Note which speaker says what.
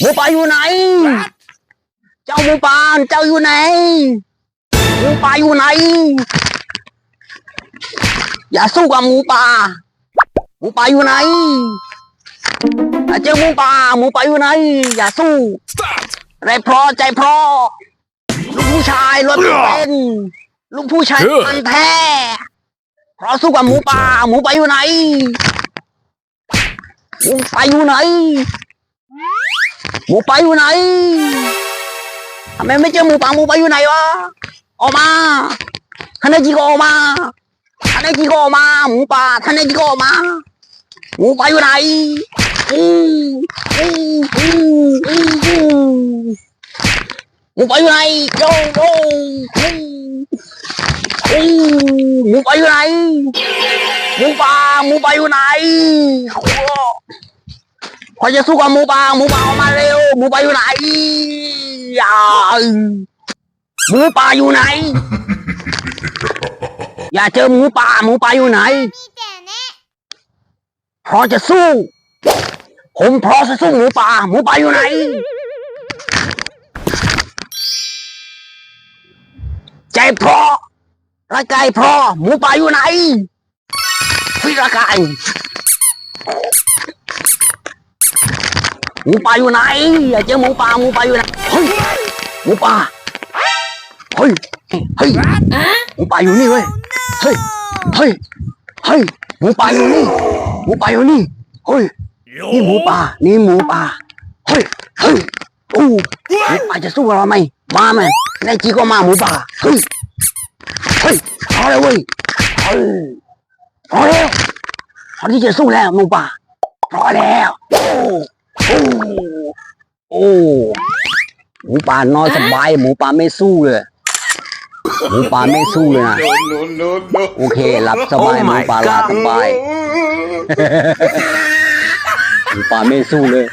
Speaker 1: หมูป่าอยู่ไหน เจ้าหมูป่าเจ้าอยู่ไหนหมูป่าอยู่ไหน อย่าสู้กับหมูป่าหมูป่าอยู่ไหนอะเจอหมูป่าหมูป่าอยู่ไหน อย่าสู้ใจพรอใจพรอลูกผู้ชายรถไม่เป็นลูกผู้ชายมันแท้เพราะสู้กับหมูป่าหมูป่าอยู่ไหนหมูป่าอยู่ไหน หมูป่าอยู่ไหนทำไมไม่เจอหมูป่าหมูป่าอยู่ไหนวะออกมาท่านนายจีก็ออกมาท่านนายจีก็ออกมาหมูป่าท่านนายจีก็ออกมา หมูป่าอยู่ไหนอู้อู้อู้อู้อู้หมูป่าอยู่ไหนโยโยอู้อู้หมูป่าอยู่ไหนหมูป่าหมูป่าอยู่ไหน ขอจะสู้กับหมูป่าหมูป่าออกมาเร็วหมูป่าอยู่ไหนอย่าหมูป่าอยู่ไหน อย่าเจอหมูป่าหมูป่าอยู่ไหนพร้อมจะสู้ ผมพร้อมจะสู้หมูป่าหมูป่าอยู่ไหน ใจพร้อมร่างกายพร้อมหมูป่าอยู่ไหนฟิร่างกาย หมูป่าอยู่ไหนอย่าเจอหมูป่าหมูป่าอยู่ไหนเฮ้ยหมูป่าเฮ้ยเฮ้ยหมูป่าอยู่นี่เว้ยเฮ้ยเฮ้ยเฮ้ยหมูป่าอยู่นี่หมูป่าอยู่นี่เฮ้ยนี่หมูป่านี่หมูป่าเฮ้ยเฮ้ยโอ้หมูป่าจะสู้กับเราไหมมาไหมนายจีก็มาหมูป่าเฮ้ยเฮ้ยเอาเลยเว้ยเฮ้ยพอแล้วพอที่จะสู้แล้วหมูป่าพอแล้วโอ้ โอ้ โอ้หมูป่านอนสบาย หมูป่าไม่สู้เลยหมูป่าไม่สู้เลยนะ
Speaker 2: no, no, no.
Speaker 1: โอเค หลับสบายหมูป่าหลับสบาย หมูป่าไม่สู้เลย